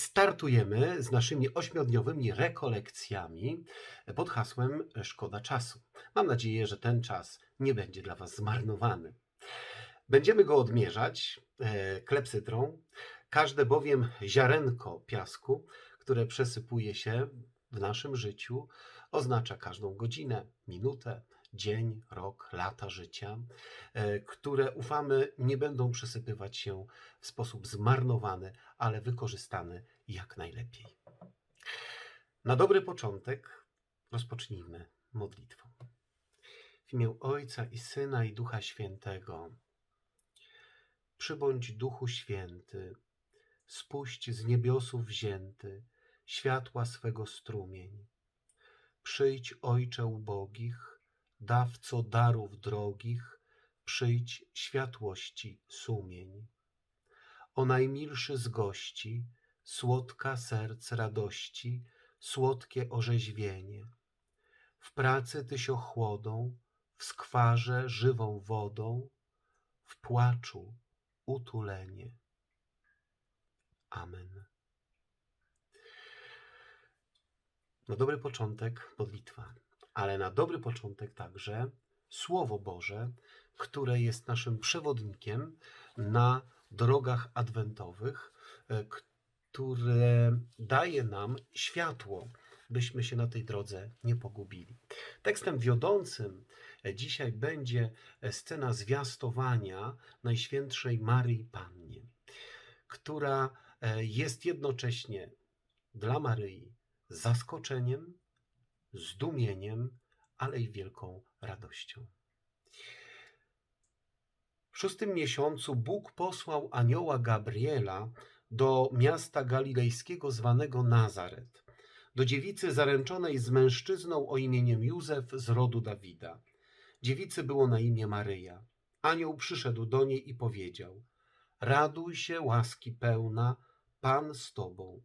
Startujemy z naszymi ośmiodniowymi rekolekcjami pod hasłem Szkoda czasu. Mam nadzieję, że ten czas nie będzie dla Was zmarnowany. Będziemy go odmierzać e, klepsydrą. Każde bowiem ziarenko piasku, które przesypuje się w naszym życiu, oznacza każdą godzinę, minutę, dzień, rok, lata życia, e, które ufamy nie będą przesypywać się w sposób zmarnowany, ale wykorzystany jak najlepiej. Na dobry początek rozpocznijmy modlitwą. W imię Ojca i Syna i Ducha Świętego. Przybądź Duchu Święty, spuść z niebiosów wzięty światła swego strumień. Przyjdź, Ojcze ubogich, dawco darów drogich, przyjdź światłości sumień. O najmilszy z gości, słodka serc radości, słodkie orzeźwienie. W pracy tyś ochłodą, w skwarze żywą wodą, w płaczu utulenie. Amen. Na dobry początek modlitwa, ale na dobry początek także Słowo Boże, które jest naszym przewodnikiem na drogach adwentowych, e, które daje nam światło, byśmy się na tej drodze nie pogubili. Tekstem wiodącym e, dzisiaj będzie e, scena zwiastowania Najświętszej Maryi Pannie, która jest jednocześnie dla Maryi zaskoczeniem, zdumieniem, ale i wielką radością. W szóstym miesiącu Bóg posłał anioła Gabriela do miasta galilejskiego zwanego Nazaret, do dziewicy zaręczonej z mężczyzną o imieniem Józef z rodu Dawida. Dziewicy było na imię Maryja. Anioł przyszedł do niej i powiedział: Raduj się, łaski pełna, Pan z tobą.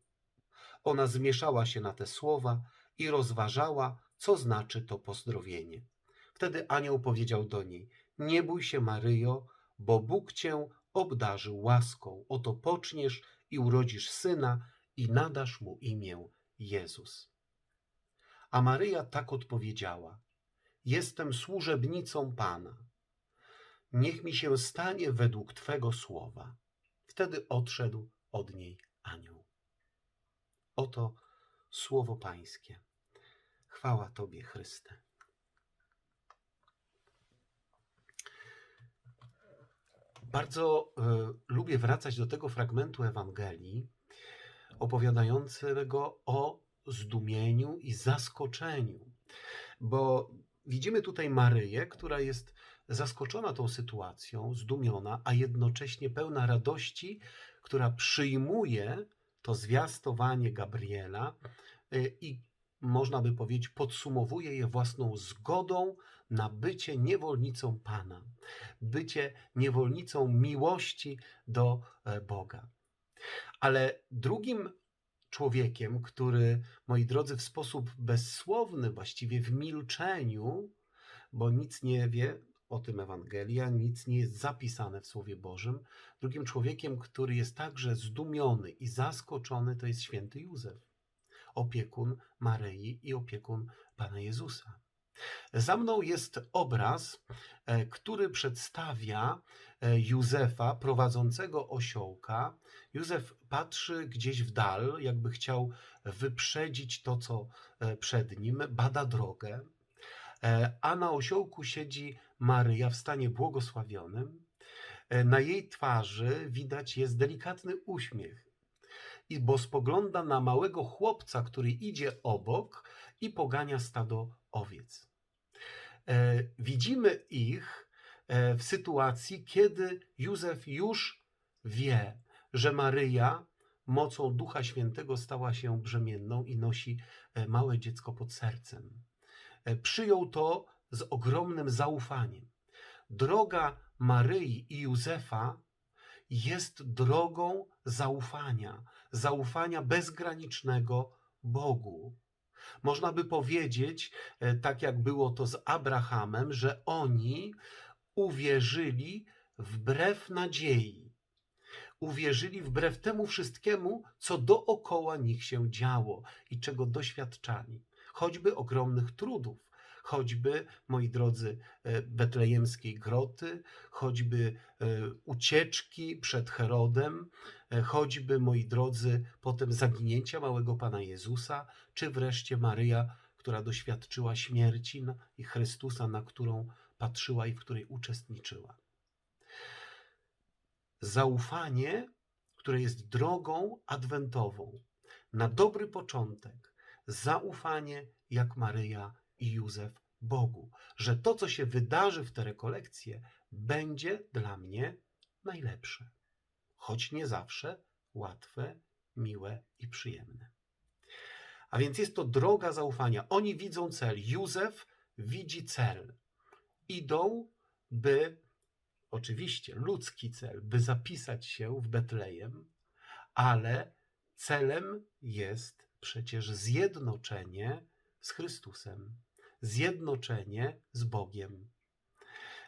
Ona zmieszała się na te słowa i rozważała, co znaczy to pozdrowienie. Wtedy anioł powiedział do niej: Nie bój się, Maryjo, bo Bóg cię obdarzył łaską. Oto poczniesz i urodzisz syna i nadasz mu imię Jezus. A Maryja tak odpowiedziała: Jestem służebnicą Pana. Niech mi się stanie według Twego słowa. Wtedy odszedł od niej anioł. Oto słowo Pańskie. Chwała Tobie, Chryste. Bardzo e, lubię wracać do tego fragmentu Ewangelii opowiadającego o zdumieniu i zaskoczeniu, bo widzimy tutaj Maryję, która jest zaskoczona tą sytuacją, zdumiona, a jednocześnie pełna radości, która przyjmuje to zwiastowanie Gabriela y, i można by powiedzieć, podsumowuje je własną zgodą na bycie niewolnicą Pana, bycie niewolnicą miłości do e, Boga. Ale drugim człowiekiem, który, moi drodzy, w sposób bezsłowny, właściwie w milczeniu, bo nic nie wie, o tym Ewangelia, nic nie jest zapisane w Słowie Bożym. Drugim człowiekiem, który jest także zdumiony i zaskoczony, to jest święty Józef, opiekun Maryi i opiekun Pana Jezusa. Za mną jest obraz, e, który przedstawia e, Józefa prowadzącego osiołka. Józef patrzy gdzieś w dal, jakby chciał wyprzedzić to, co e, przed nim, bada drogę. E, a na osiołku siedzi Maryja w stanie błogosławionym. E, na jej twarzy widać jest delikatny uśmiech, i bo spogląda na małego chłopca, który idzie obok i pogania stado owiec. E, widzimy ich w sytuacji, kiedy Józef już wie, że Maryja mocą Ducha Świętego stała się brzemienną i nosi małe dziecko pod sercem. E, przyjął to z ogromnym zaufaniem. Droga Maryi i Józefa jest drogą zaufania, zaufania bezgranicznego Bogu. Można by powiedzieć, e, tak jak było to z Abrahamem, że oni uwierzyli wbrew nadziei. uwierzyli wbrew temu wszystkiemu, co dookoła nich się działo i czego doświadczali, choćby ogromnych trudów, choćby, moi drodzy, e, betlejemskiej groty, choćby e, ucieczki przed Herodem, e, choćby, moi drodzy, potem zaginięcia małego Pana Jezusa, czy wreszcie Maryja, która doświadczyła śmierci i Chrystusa, na którą patrzyła i w której uczestniczyła. Zaufanie, które jest drogą adwentową na dobry początek, zaufanie jak Maryja i Józef Bogu, że to, co się wydarzy w te rekolekcje, będzie dla mnie najlepsze, choć nie zawsze łatwe, miłe i przyjemne. A więc jest to droga zaufania. Oni widzą cel. Józef widzi cel. Idą, by, oczywiście ludzki cel, by zapisać się w Betlejem, ale celem jest przecież zjednoczenie z Chrystusem, zjednoczenie z Bogiem,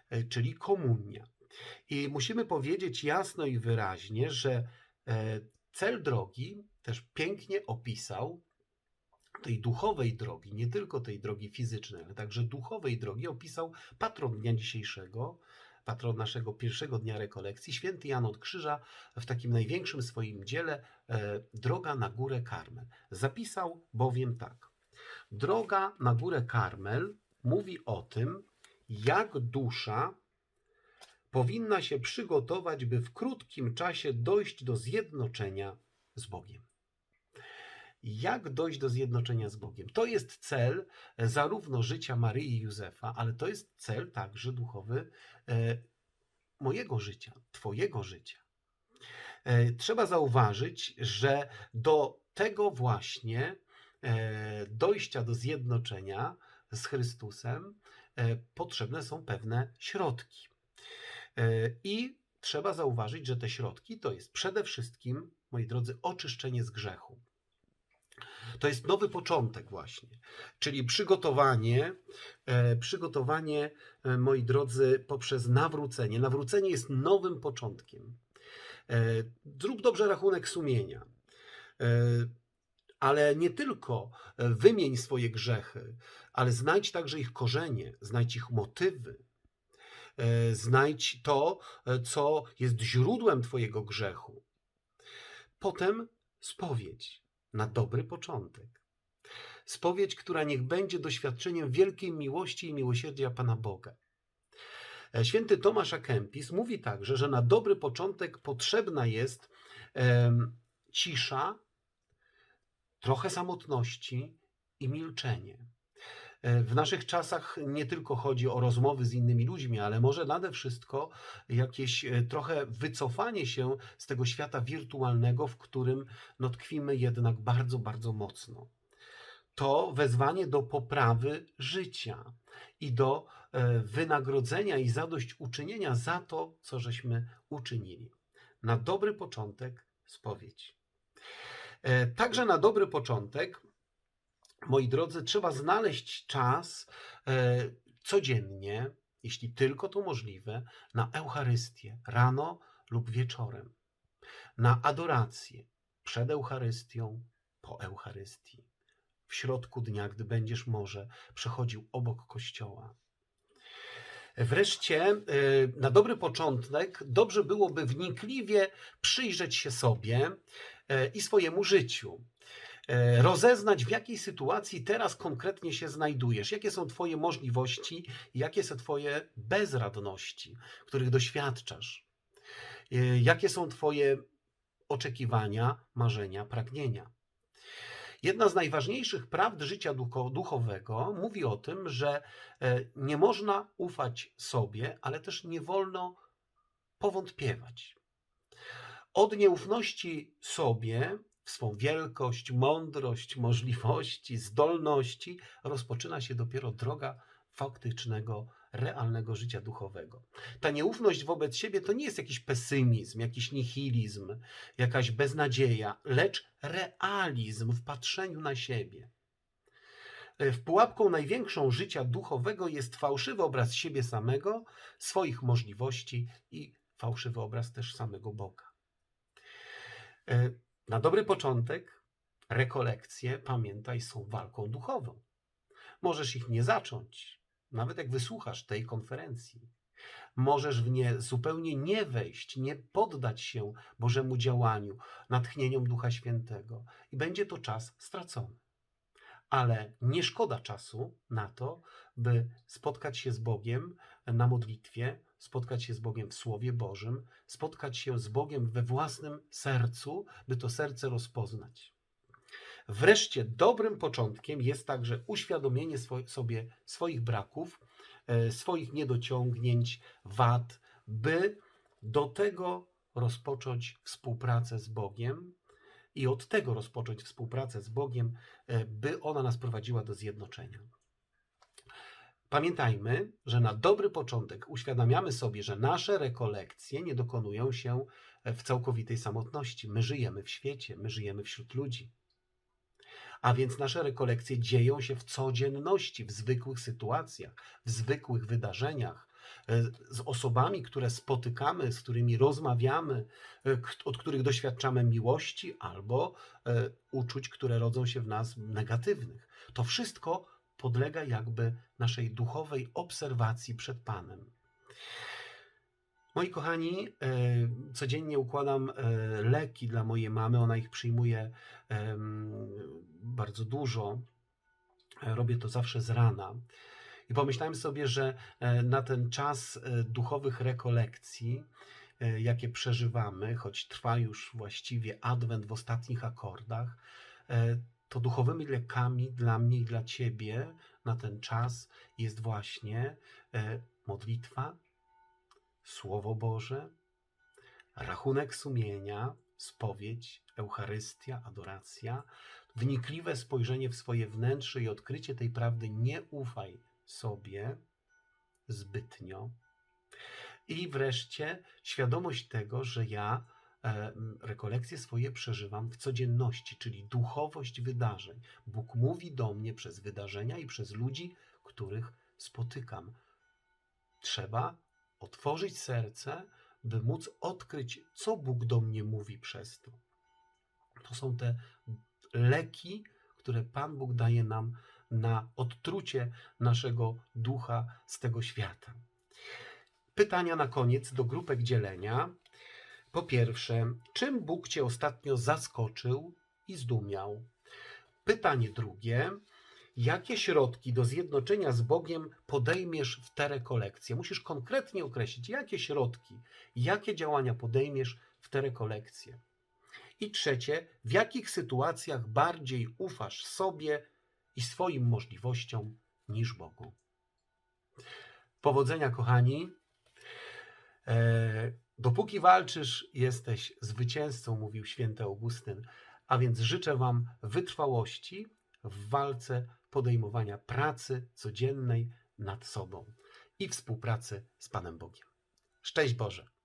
e, czyli komunia. I musimy powiedzieć jasno i wyraźnie, że e, cel drogi też pięknie opisał tej duchowej drogi, nie tylko tej drogi fizycznej, ale także duchowej drogi opisał patron dnia dzisiejszego, patron naszego pierwszego dnia rekolekcji, święty Jan od Krzyża w takim największym swoim dziele e, Droga na górę Karmel. Zapisał bowiem tak. Droga na górę Karmel mówi o tym, jak dusza powinna się przygotować, by w krótkim czasie dojść do zjednoczenia z Bogiem. Jak dojść do zjednoczenia z Bogiem? To jest cel e, zarówno życia Maryi i Józefa, ale to jest cel także duchowy e, mojego życia, Twojego życia. E, Trzeba zauważyć, że do tego właśnie dojścia do zjednoczenia z Chrystusem potrzebne są pewne środki. I trzeba zauważyć, że te środki to jest przede wszystkim, moi drodzy, oczyszczenie z grzechu. To jest nowy początek właśnie, czyli przygotowanie, e, przygotowanie, e, moi drodzy, poprzez nawrócenie. Nawrócenie jest nowym początkiem. E, Zrób dobrze rachunek sumienia. Ale nie tylko wymień swoje grzechy, ale znajdź także ich korzenie, znajdź ich motywy. Znajdź to, co jest źródłem Twojego grzechu. Potem spowiedź na dobry początek. Spowiedź, która niech będzie doświadczeniem wielkiej miłości i miłosierdzia Pana Boga. E, Święty Tomasz A. Kempis mówi także, że na dobry początek potrzebna jest cisza, trochę samotności i milczenie. W naszych czasach nie tylko chodzi o rozmowy z innymi ludźmi, ale może nade wszystko jakieś e, trochę wycofanie się z tego świata wirtualnego, w którym no, tkwimy jednak bardzo, bardzo mocno. To wezwanie do poprawy życia i do e, wynagrodzenia i zadośćuczynienia za to, co żeśmy uczynili. Na dobry początek spowiedź. E, Także na dobry początek moi drodzy, trzeba znaleźć czas e, codziennie, jeśli tylko to możliwe, na Eucharystię rano lub wieczorem, na adorację przed Eucharystią, po Eucharystii, w środku dnia, gdy będziesz może przechodził obok kościoła. Wreszcie, e, na dobry początek, dobrze byłoby wnikliwie przyjrzeć się sobie e, i swojemu życiu rozeznać, w jakiej sytuacji teraz konkretnie się znajdujesz, jakie są Twoje możliwości, jakie są Twoje bezradności, których doświadczasz, e, jakie są Twoje oczekiwania, marzenia, pragnienia. Jedna z najważniejszych prawd życia ducho- duchowego mówi o tym, że e, nie można ufać sobie, ale też nie wolno powątpiewać. Od nieufności sobie swą wielkość, mądrość, możliwości, zdolności rozpoczyna się dopiero droga faktycznego, realnego życia duchowego. Ta nieufność wobec siebie to nie jest jakiś pesymizm, jakiś nihilizm, jakaś beznadzieja, lecz realizm w patrzeniu na siebie. E, W pułapką największą życia duchowego jest fałszywy obraz siebie samego, swoich możliwości i fałszywy obraz też samego Boga. Na dobry początek rekolekcje, pamiętaj, są walką duchową. Możesz ich nie zacząć, nawet jak wysłuchasz tej konferencji. Możesz w nie zupełnie nie wejść, nie poddać się Bożemu działaniu, natchnieniom Ducha Świętego i będzie to czas stracony. Ale nie szkoda czasu na to, by spotkać się z Bogiem na modlitwie, spotkać się z Bogiem w Słowie Bożym, spotkać się z Bogiem we własnym sercu, by to serce rozpoznać. Wreszcie dobrym początkiem jest także uświadomienie sobie swoich braków, e, swoich niedociągnięć, wad, by do tego rozpocząć współpracę z Bogiem i od tego rozpocząć współpracę z Bogiem, e, by ona nas prowadziła do zjednoczenia. Pamiętajmy, że na dobry początek uświadamiamy sobie, że nasze rekolekcje nie dokonują się w całkowitej samotności. My żyjemy w świecie, my żyjemy wśród ludzi. A więc nasze rekolekcje dzieją się w codzienności, w zwykłych sytuacjach, w zwykłych wydarzeniach, e, z osobami, które spotykamy, z którymi rozmawiamy, e, od których doświadczamy miłości albo e, uczuć, które rodzą się w nas negatywnych. To wszystko podlega jakby naszej duchowej obserwacji przed Panem. Moi kochani, e, codziennie układam e, leki dla mojej mamy. Ona ich przyjmuje bardzo dużo. Robię to zawsze z rana. I pomyślałem sobie, że e, na ten czas duchowych rekolekcji, jakie przeżywamy, choć trwa już właściwie adwent w ostatnich akordach, to duchowymi lekami dla mnie i dla ciebie na ten czas jest właśnie e, modlitwa, Słowo Boże, rachunek sumienia, spowiedź, Eucharystia, adoracja, wnikliwe spojrzenie w swoje wnętrze i odkrycie tej prawdy. Nie ufaj sobie zbytnio. I wreszcie świadomość tego, że ja rekolekcje swoje przeżywam w codzienności, czyli duchowość wydarzeń. Bóg mówi do mnie przez wydarzenia i przez ludzi, których spotykam. Trzeba otworzyć serce, by móc odkryć, co Bóg do mnie mówi przez to. To są te leki, które Pan Bóg daje nam na odtrucie naszego ducha z tego świata. Pytania na koniec do grupek dzielenia. Po pierwsze, czym Bóg Cię ostatnio zaskoczył i zdumiał? Pytanie drugie, jakie środki do zjednoczenia z Bogiem podejmiesz w te rekolekcje? Musisz konkretnie określić, jakie środki, jakie działania podejmiesz w te rekolekcje. I trzecie, w jakich sytuacjach bardziej ufasz sobie i swoim możliwościom niż Bogu? Powodzenia, kochani. E, dopóki walczysz, jesteś zwycięzcą, mówił święty Augustyn. A więc życzę Wam wytrwałości w walce podejmowania pracy codziennej nad sobą i współpracy z Panem Bogiem. Szczęść Boże!